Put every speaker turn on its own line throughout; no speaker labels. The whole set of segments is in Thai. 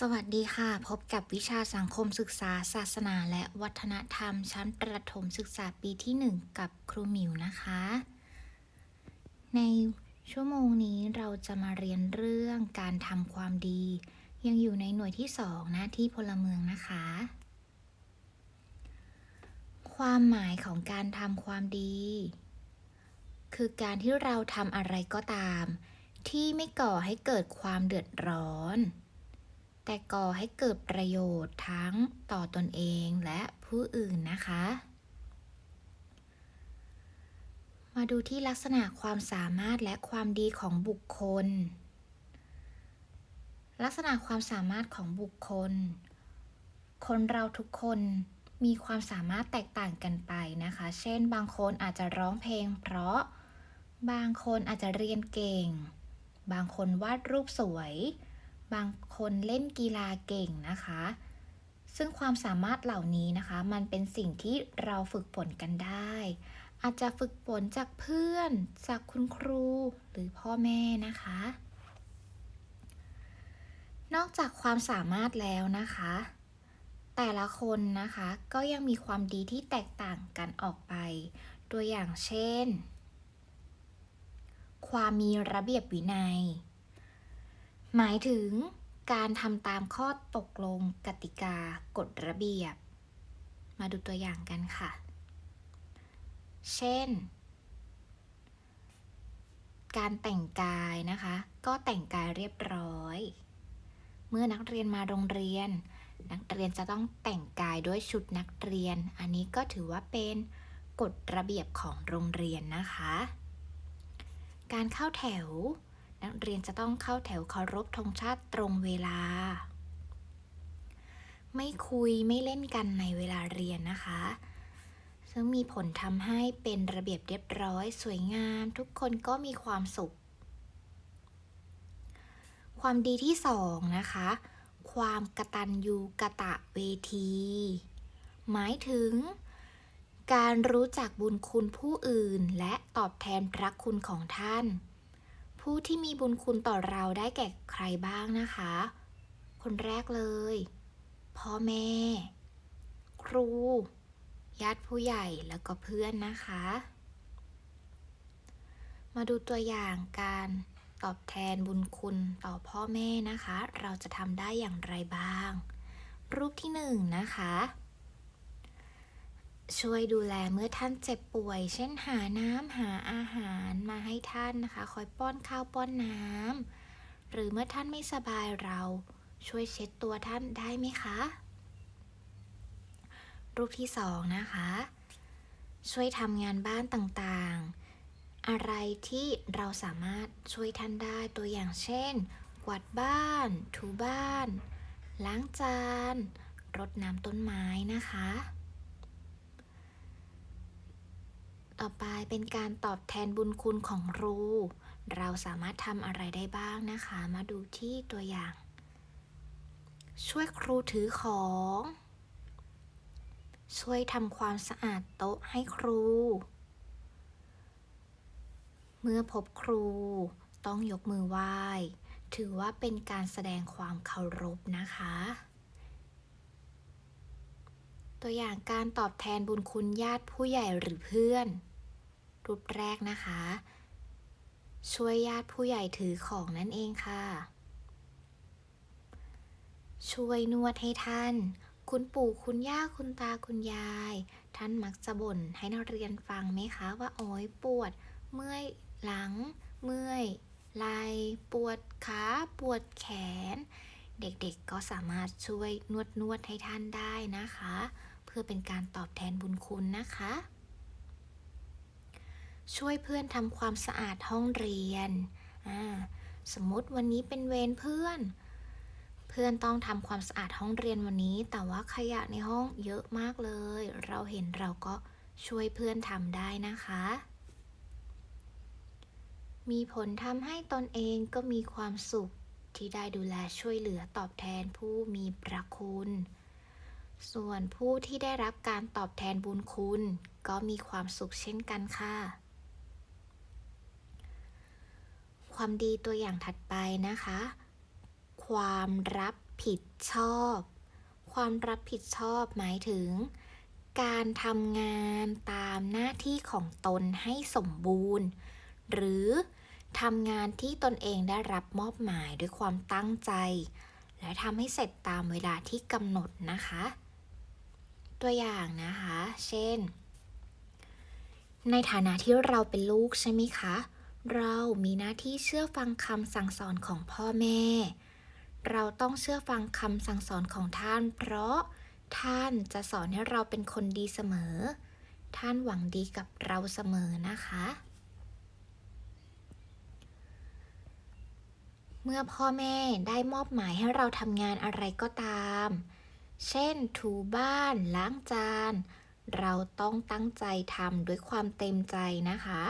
สวัสดีค่ะ พบกับวิชาสังคมศึกษา ศาสนา และวัฒนธรรม ชั้นประถมศึกษาปีที่ 1 กับครูหมิวนะคะ ในชั่วโมงนี้เราจะมาเรียนเรื่องการทำความดี ยังอยู่ในหน่วยที่ 2 หน้าที่พลเมืองนะคะ ความหมายของการทำความดี คือการที่เราทำอะไรก็ตาม ที่ไม่ก่อให้เกิดความเดือดร้อน แต่ก่อให้เกิดประโยชน์ทั้งต่อตนเองและผู้อื่นนะคะ มาดูที่ลักษณะความสามารถและความดีของบุคคล ลักษณะความสามารถของบุคคล คนเราทุกคนมีความสามารถแตกต่างกันไปนะคะ เช่น บางคนอาจจะร้องเพลง เพราะ บางคนอาจจะเรียนเก่ง บางคนวาดรูปสวย บางคนเล่นกีฬาเก่งนะคะ ซึ่งความสามารถเหล่านี้นะคะ มันเป็นสิ่งที่เราฝึกฝนกันได้ อาจจะฝึกฝนจากเพื่อน จากคุณครูหรือพ่อแม่นะคะ นอกจากความสามารถแล้วนะคะ แต่ละคนนะคะก็ยังมีความดีที่แตกต่างกันออกไป ตัวอย่างเช่น ความมีระเบียบวินัย หมายถึงการทำตามข้อตกลงกติกากฎระเบียบ มาดูตัวอย่างกันค่ะ เช่น การแต่งกายนะคะ ก็แต่งกายเรียบร้อย เมื่อนักเรียนมาโรงเรียน นักเรียนจะต้องแต่งกายด้วยชุดนักเรียน อันนี้ก็ถือว่าเป็นกฎระเบียบของโรงเรียนนะคะ การเข้าแถว นักเรียนจะต้องเข้าแถวเคารพธงชาติตรงเวลา ไม่คุยไม่เล่นกันในเวลาเรียนนะคะ ซึ่งมีผลทำให้เป็นระเบียบเรียบร้อยสวยงาม ทุกคนก็มีความสุข ความดีที่สองนะคะ ความกตัญญูกะตะเวที หมายถึงการรู้จักบุญคุณผู้อื่นและตอบแทนพระคุณของท่าน ผู้ที่มีบุญคุณต่อเราได้แก่ใครบ้างนะคะ คนแรกเลย พ่อแม่ ครู ญาติผู้ใหญ่แล้วก็เพื่อนนะคะ มาดูตัวอย่างการตอบแทนบุญคุณต่อพ่อแม่นะคะ เราจะทำได้อย่างไรบ้าง รูปที่หนึ่งนะคะ ช่วยดูแลเมื่อท่านเจ็บป่วย เช่นหาน้ำหาอาหารมาให้ท่านนะคะ คอยป้อนข้าวป้อนน้ำหรือเมื่อท่านไม่สบายเราช่วยเช็ดตัวท่านได้ไหมคะ รูปที่สองนะคะ ช่วยทำงานบ้านต่างๆ อะไรที่เราสามารถช่วยท่านได้ตัวอย่างเช่น กวาดบ้าน ถูบ้าน ล้างจาน รดน้ำต้นไม้นะคะ ต่อไปเป็นการตอบแทนบุญคุณของครู เราสามารถทำอะไรได้บ้างนะคะ มาดูที่ตัวอย่าง ช่วยครูถือของ ช่วยทำความสะอาดโต๊ะให้ครู เมื่อพบครูต้องยกมือไหว้ ถือว่าเป็นการแสดงความเคารพนะคะ ตัวอย่างการตอบแทนบุญคุณญาติผู้ใหญ่หรือเพื่อน รูปแรกนะคะ ช่วยญาติผู้ใหญ่ถือของนั่นเองค่ะ ช่วยนวดให้ท่าน คุณปู่คุณย่าคุณตาคุณยาย ท่านมักจะบ่นให้นักเรียนฟังไหมคะว่าโอ้ยปวด เมื่อยหลัง เมื่อยไหล่ปวดขาปวดแขน เด็กๆก็สามารถช่วยนวดนวดให้ท่านได้นะคะ เพื่อเป็นการตอบแทนบุญคุณนะคะ ช่วยเพื่อนทำความสะอาดห้องเรียน สมมติวันนี้เป็นเวรเพื่อน เพื่อนต้องทำความสะอาดห้องเรียนวันนี้ แต่ว่าขยะในห้องเยอะมากเลย เราเห็นเราก็ช่วยเพื่อนทำได้นะคะ มีผลทำให้ตนเองก็มีความสุขที่ได้ดูแลช่วยเหลือตอบแทนผู้มีพระคุณ ส่วนผู้ที่ได้รับการตอบแทนบุญคุณ ก็มีความสุขเช่นกันค่ะ ความดีตัวอย่างถัดไปนะคะ ความรับผิดชอบ ความรับผิดชอบหมายถึง การทำงานตามหน้าที่ของตนให้สมบูรณ์ หรือทำงานที่ตนเองได้รับมอบหมายด้วยความตั้งใจ และทำให้เสร็จตามเวลาที่กำหนดนะคะ ตัวอย่างนะคะ เช่น ในฐานะที่เราเป็นลูกใช่ไหมคะ เรามีหน้าที่เชื่อฟังคำสั่งสอนของพ่อแม่ เราต้องเชื่อฟังคำสั่งสอนของท่าน เพราะท่านจะสอนให้เราเป็นคนดีเสมอ ท่านหวังดีกับเราเสมอนะคะ เมื่อพ่อแม่ได้มอบหมายให้เราทำงานอะไรก็ตาม เช่น ถูบ้าน ล้างจาน เราต้องตั้งใจทำด้วยความเต็มใจนะคะ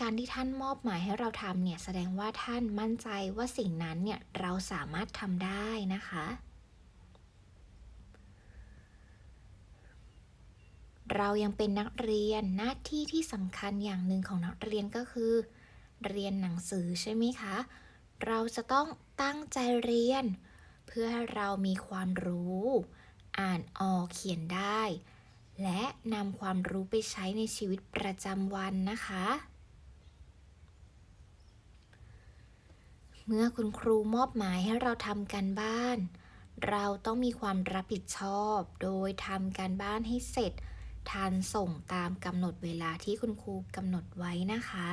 การที่ท่านมอบหมายให้เราทำเนี่ยแสดงว่าท่านมั่นใจว่าสิ่งนั้นเนี่ยเราสามารถทำได้นะคะ เรายังเป็นนักเรียนหน้าที่ที่สำคัญอย่างหนึ่งของนักเรียนก็คือ เรียนหนังสือใช่ไหมคะ เราจะต้องตั้งใจเรียน เพื่อให้เรามีความรู้ อ่านออกเขียนได้และนำความรู้ไปใช้ในชีวิตประจำวันนะคะ เมื่อคุณครูมอบหมายให้เราทำการบ้าน เราต้องมีความรับผิดชอบ โดยทำการบ้านให้เสร็จ ทันส่งตามกำหนดเวลาที่คุณครูกำหนดไว้นะคะ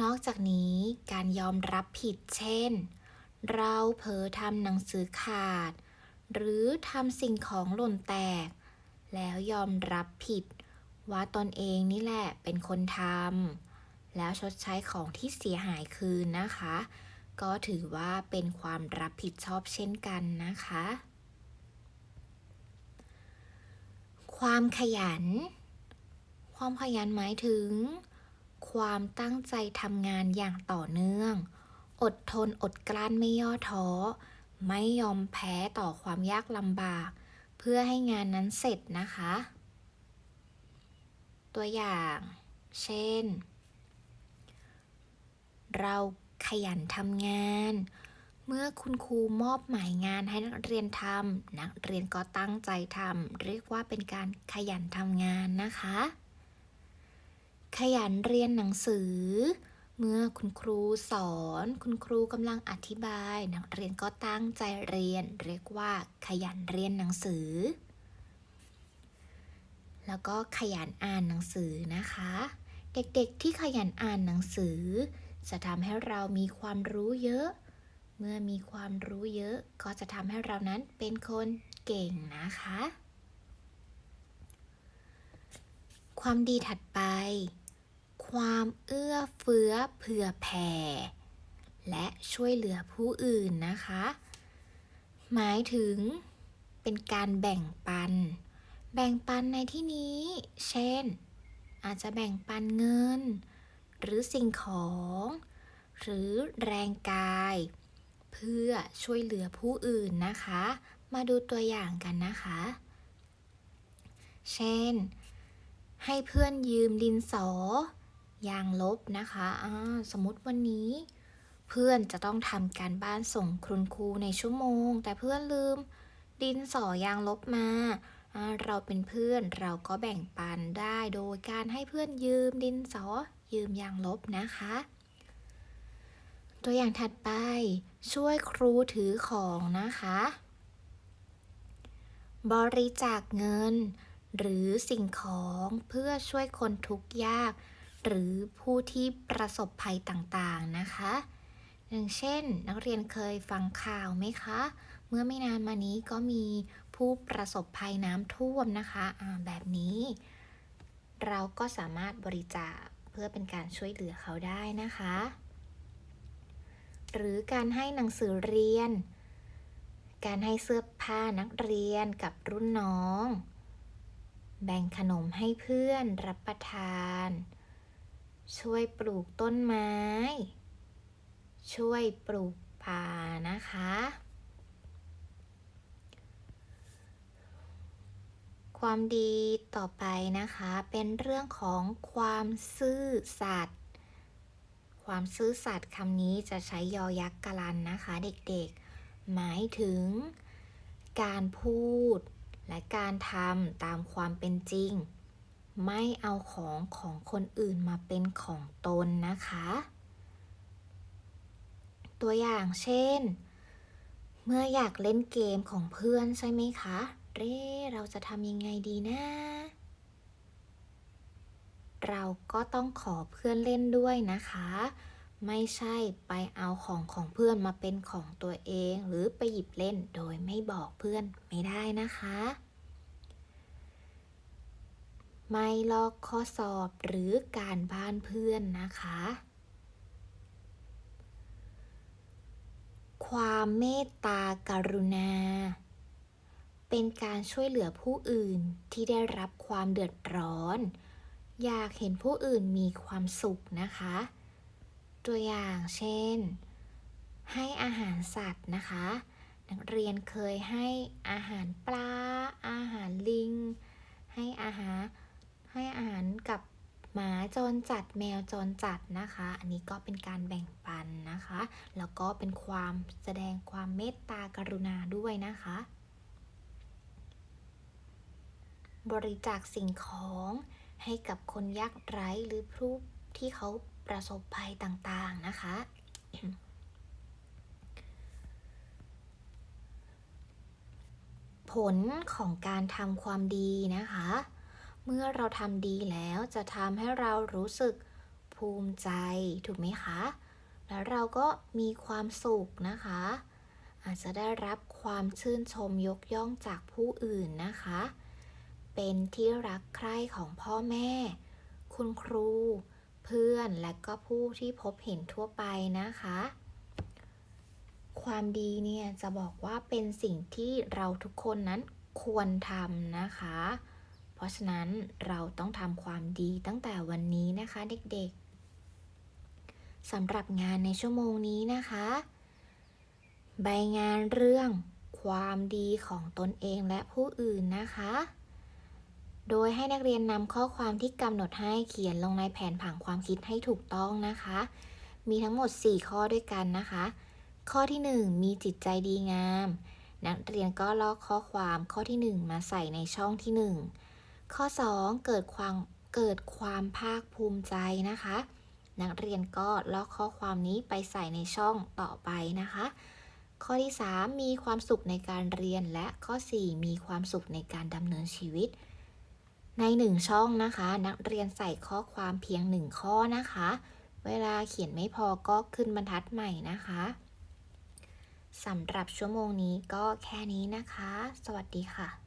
นอกจากนี้การยอมรับผิดเช่น เราเผลอทำหนังสือขาด หรือทำสิ่งของหล่นแตก แล้วยอมรับผิด ว่าตนเองนี่แหละเป็นคนทำ แล้วชดใช้ของที่เสียหายคืนนะคะ ก็ถือว่าเป็นความรับผิดชอบเช่นกันนะคะ ความขยัน ความขยันหมายถึง ความตั้งใจทำงานอย่างต่อเนื่อง อดทนอดกลั้นไม่ย่อท้อ ไม่ยอมแพ้ต่อความยากลำบาก เพื่อให้งานนั้นเสร็จนะคะ ตัวอย่าง เช่น เราขยันทำงาน เมื่อคุณครูมอบหมายงานให้นักเรียนทำนักเรียนก็ตั้งใจทำเรียกว่าเป็นการขยันทำงานนะคะ ขยันเรียนหนังสือ เมื่อคุณครูสอน คุณครูกำลังอธิบาย นักเรียนก็ตั้งใจเรียน เรียกว่า ขยันเรียนหนังสือ แล้วก็ขยันอ่านหนังสือนะคะ เด็กๆที่ขยันอ่านหนังสือ จะทำให้เรามีความรู้เยอะ เมื่อมีความรู้เยอะ ก็จะทำให้เรานั้นเป็นคนเก่งนะคะ ความดีถัดไป ความเอื้อเฟื้อเผื่อแผ่ และช่วยเหลือผู้อื่นนะคะ หมายถึงเป็นการแบ่งปัน แบ่งปันในที่นี้ เช่น อาจจะแบ่งปันเงิน หรือสิ่งของ หรือแรงกาย เพื่อช่วยเหลือผู้อื่นนะคะ มาดูตัวอย่างกันนะคะ เช่น ให้เพื่อนยืมดินสอยางลบนะคะสมมติวันนี้ เพื่อนจะต้องทำการบ้านส่งคุณครูในชั่วโมง แต่เพื่อนลืมดินสอยางลบมาอ่าเราเป็นเพื่อนเราก็แบ่งปันได้โดยการให้เพื่อนยืมดินสอ ยืมยางลบนะคะ ตัวอย่างถัดไป ช่วยครูถือของนะคะ บริจาคเงิน หรือสิ่งของเพื่อช่วยคนทุกข์ยาก หรือผู้ที่ประสบภัยต่างๆนะคะอย่างเช่น นักเรียนเคยฟังข่าวไหมคะ เมื่อไม่นานมานี้ก็มีผู้ประสบภัยน้ำท่วมนะคะอ่าแบบนี้ เราก็สามารถบริจาค เพื่อเป็นการช่วยเหลือเขาได้นะคะ หรือการให้หนังสือเรียน การให้เสื้อผ้านักเรียนกับรุ่นน้อง แบ่งขนมให้เพื่อนรับประทาน ช่วยปลูกต้นไม้ ช่วยปลูกป่านะคะ ความดีต่อไปนะคะ เป็นเรื่องของความซื่อสัตย์ความซื่อสัตย์คำนี้จะใช้ยอยักษ์กลันนะคะ เด็กๆ หมายถึง การพูด และการทำตามความเป็นจริง ไม่เอาของของคนอื่นมาเป็นของตนนะคะ ตัวอย่างเช่น เมื่ออยากเล่นเกมของเพื่อนใช่ไหมคะ เร่เราจะทำยังไงดีนะ เราก็ต้องขอเพื่อนเล่นด้วยนะคะ ไม่ใช่ไปเอาของของเพื่อนมาเป็นของตัวเอง หรือไปหยิบเล่นโดยไม่บอกเพื่อนไม่ได้นะคะ ไม่ลอกข้อสอบหรือการบ้านเพื่อนนะคะ ความเมตตากรุณา เป็นการช่วยเหลือผู้อื่นที่ได้รับความเดือดร้อน อยากเห็นผู้อื่นมีความสุขนะคะ ตัวอย่างเช่น ให้อาหารสัตว์นะคะ นักเรียนเคยให้อาหารปลา อาหารลิง ให้อาหารให้อาหารกับหมาจรจัดแมวจรจัดนะคะ อันนี้ก็เป็นการแบ่งปันนะคะ แล้วก็เป็นความแสดงความเมตตากรุณาด้วยนะคะ บริจาคสิ่งของให้กับคนยากไร้หรือผู้ที่เขาประสบภัยต่างๆนะคะ ผลของการทำความดีนะคะ เมื่อเราทำดีแล้วจะทำให้เรารู้สึกภูมิใจถูกไหมคะ แล้วเราก็มีความสุขนะคะ อาจจะได้รับความชื่นชมยกย่องจากผู้อื่นนะคะ เป็นที่รักใคร่ของพ่อแม่ คุณครู เพื่อนและก็ผู้ที่พบเห็นทั่วไปนะคะ ความดีเนี่ยจะบอกว่าเป็นสิ่งที่เราทุกคนนั้นควรทำนะคะ เพราะฉะนั้นเราต้องทำความดีตั้งแต่วันนี้นะคะเด็กๆสำหรับงานในชั่วโมงนี้นะคะ ใบงานเรื่องความดีของตนเองและผู้อื่นนะคะ โดยให้นักเรียนนำข้อความที่กำหนดให้เขียนลงในแผนผังความคิดให้ถูกต้องนะคะ มีทั้งหมด 4 ข้อด้วยกันนะคะ ข้อที่ 1 มีจิตใจดีงาม นักเรียนก็ลอกข้อความข้อที่ 1 มาใส่ในช่องที่ 1 ข้อ 2 เกิดความเกิดความภาคภูมิใจนะคะ นักเรียนก็ลอกข้อความนี้ไปใส่ในช่องต่อไปนะคะ ข้อที่ 3 มีความสุขในการเรียนและข้อ 4 มีความสุขในการดำเนินชีวิต ในหนึ่งช่องนะคะ นักเรียนใส่ข้อความเพียงหนึ่งข้อนะคะ เวลาเขียนไม่พอก็ขึ้นบรรทัดใหม่นะคะสำหรับชั่วโมงนี้ก็แค่นี้นะคะ สวัสดีค่ะ